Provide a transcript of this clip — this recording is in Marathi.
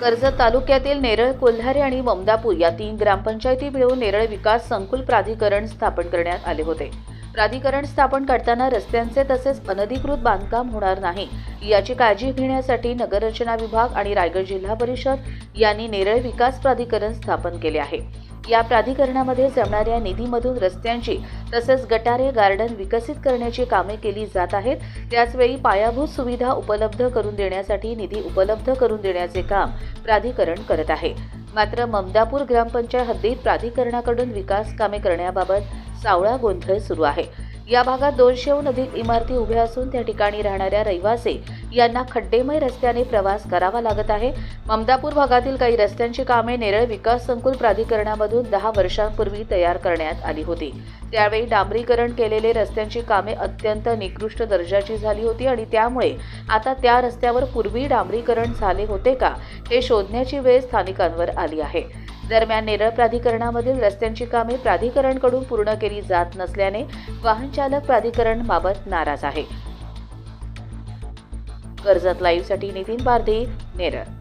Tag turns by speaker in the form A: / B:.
A: कर्जत तालुक्यातील नेरळ कोल्हारे आणि ममदापूर या तीन ग्रामपंचायती मिळून नेरळ विकास संकुल प्राधिकरण स्थापन करण्यात आले होते. प्राधिकरण स्थापन करताना रस्त्यांचे तसेच अनधिकृत बांधकाम होणार नाही याची काळजी घेण्यासाठी नगररचना विभाग आणि रायगड जिल्हा परिषद यांनी नेरळ विकास प्राधिकरण स्थापन केले आहे. या प्राधिकरणामध्ये जमणाऱ्या निधीमधून रस्त्यांची तसेच गटारे गार्डन विकसित करण्याची कामे केली जात आहेत. त्याचवेळी पायाभूत सुविधा उपलब्ध करून देण्यासाठी निधी उपलब्ध करून देण्याचे काम प्राधिकरण करत आहे. मात्र ममदापूर ग्रामपंचायत हद्दीत प्राधिकरणाकडून विकास कामे करण्याबाबत सावळा गोंधळ सुरू आहे. या भागात दोनशेहून अधिक इमारती उभ्या असून त्या ठिकाणी राहणाऱ्या रहिवासी यांना खड्डेमय रस्त्याने प्रवास करावा लागत आहे. ममदापूर भागातील काही रस्त्यांची कामे नेरळ विकास संकुल प्राधिकरणामधून दहा वर्षांपूर्वी तयार करण्यात आली होती. त्यावेळी डांबरीकरण केलेले रस्त्यांची कामे अत्यंत निकृष्ट दर्जाची झाली होती आणि त्यामुळे आता त्या रस्त्यावर पूर्वी डांबरीकरण झाले होते का हे शोधण्याची वेळ स्थानिकांवर आली आहे. दरम्यान नेरळ प्राधिकरणामधील रस्त्यांची कामे प्राधिकरणकडून पूर्ण केली जात नसल्याने वाहन चालक प्राधिकरण बाबत नाराज आहे. कर्जत लाईव्हसाठी नितीन पारधी नेरळ.